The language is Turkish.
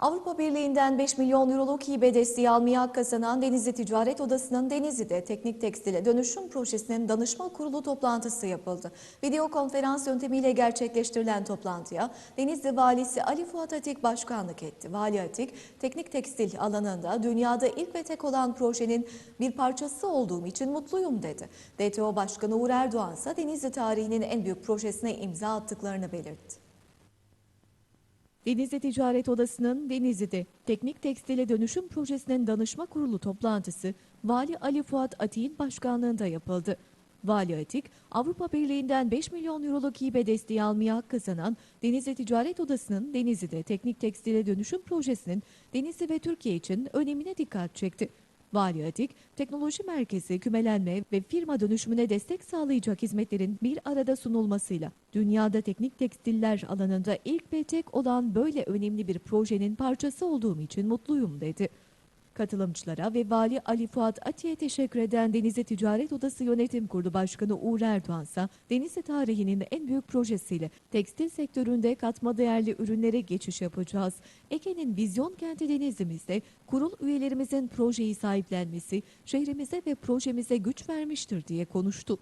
Avrupa Birliği'nden 5 milyon euroluk hibe desteği almaya kazanan Denizli Ticaret Odası'nın Denizli'de teknik tekstile dönüşüm projesinin danışma kurulu toplantısı yapıldı. Video konferans yöntemiyle gerçekleştirilen toplantıya Denizli Valisi Ali Fuat Atik başkanlık etti. Vali Atik, teknik tekstil alanında dünyada ilk ve tek olan projenin bir parçası olduğum için mutluyum dedi. DTO Başkanı Uğur Erdoğan ise Denizli tarihinin en büyük projesine imza attıklarını belirtti. Denizli Ticaret Odası'nın Denizli'de Teknik Tekstile Dönüşüm Projesi'nin danışma kurulu toplantısı Vali Ali Fuat Atik'in başkanlığında yapıldı. Vali Atik, Avrupa Birliği'nden 5 milyon euroluk hibe desteği almaya hak kazanan Denizli Ticaret Odası'nın Denizli'de Teknik Tekstile Dönüşüm Projesi'nin Denizli ve Türkiye için önemine dikkat çekti. Vali Atik, teknoloji merkezi, kümelenme ve firma dönüşümüne destek sağlayacak hizmetlerin bir arada sunulmasıyla dünyada teknik tekstiller alanında ilk ve tek olan böyle önemli bir projenin parçası olduğum için mutluyum dedi. Katılımcılara ve Vali Ali Fuat Atiye teşekkür eden Denizli Ticaret Odası Yönetim Kurulu Başkanı Uğur Erdoğan ise Denizli tarihinin en büyük projesiyle tekstil sektöründe katma değerli ürünlere geçiş yapacağız. Ege'nin vizyon kenti Denizli'mizde kurul üyelerimizin projeyi sahiplenmesi şehrimize ve projemize güç vermiştir diye konuştu.